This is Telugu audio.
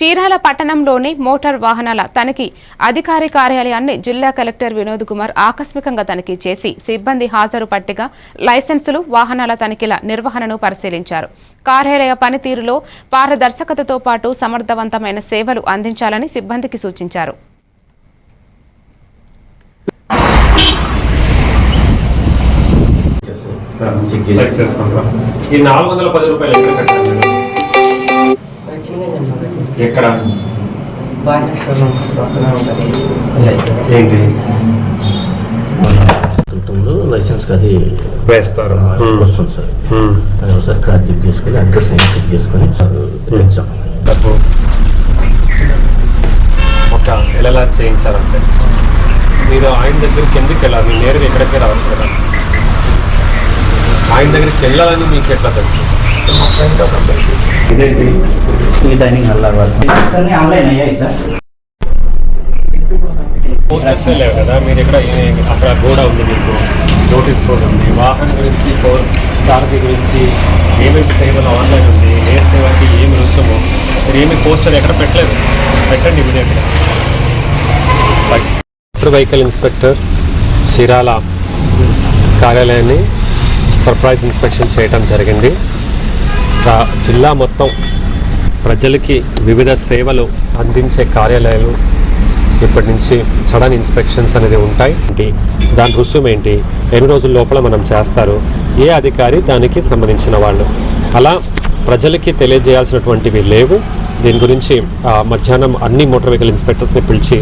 చీరాల పట్టణంలోని మోటార్ వాహనాల తనిఖీ అధికారి కార్యాలయాన్ని జిల్లా కలెక్టర్ వినోద్ కుమార్ ఆకస్మికంగా తనిఖీ చేసి సిబ్బంది హాజరు పట్టిక లైసెన్సులు వాహనాల తనిఖీల నిర్వహణను పరిశీలించారు. కార్యాలయ పనితీరులో పారదర్శకతతో పాటు సమర్థవంతమైన సేవలు అందించాలని సిబ్బందికి సూచించారు. ఈ నాలుగు వందల పది రూపాయలు ఎక్కడ కట్టారు? మీరు? ఎక్కడ? ఏంటి? క్రితంలో లైసెన్స్ అది వేస్తారు. వస్తుంది సార్. అది ఒకసారి క్రాస్ చెక్ చేసుకొని అడ్రస్ చెక్ చేసుకొని సార్ ఎగ్జామ్ డబ్బు ఒక ఎలా చేయించారంటే మీరు ఆయన దగ్గరికి ఎందుకు వెళ్ళాలి? మీరు నేరుగా ఎక్కడికి రావచ్చు కదా. ఆయన దగ్గరికి వెళ్ళాలని మీకు ఎట్లా తెలుసు? ఇదేంటి? ఈ డైనింగ్ అలా సార్ ఆన్లైన్ అయ్యాయి సార్ పోస్టర్స్ లేవు కదా మీరు ఇక్కడ అక్కడ గోడ ఉంది మీకు? నోటీస్ బోర్డు ఉంది. వాహనం గురించి కో- సారథి గురించి ఏమేమి సేవలు ఆన్లైన్ ఉంది? ఏ సేవకి ఏమి రుసుము? మీరు ఏమి పోస్టర్ ఎక్కడ పెట్టలేదు? పెట్టండి ఇమీడియట్గా మోటార్ వెహికల్ ఇన్స్పెక్టర్ చీరాల కార్యాలయాన్ని సర్ప్రైజ్ ఇన్స్పెక్షన్ చేయడం జరిగింది. జిల్లా మొత్తం ప్రజలకి వివిధ సేవలు అందించే కార్యాలయాలు ఇప్పటి నుంచి సడన్ ఇన్స్పెక్షన్స్ అనేది ఉంటాయి. ఏంటి? దాని రుసుము ఏంటి? ఎన్ని రోజుల లోపల మనం చేస్తారు? ఏ అధికారి దానికి సంబంధించిన వాళ్ళు? అలా ప్రజలకి తెలియజేయాల్సినటువంటివి లేవు. దీని గురించి మధ్యాహ్నం అన్ని మోటార్ వెహికల్ ఇన్స్పెక్టర్స్ని పిలిచి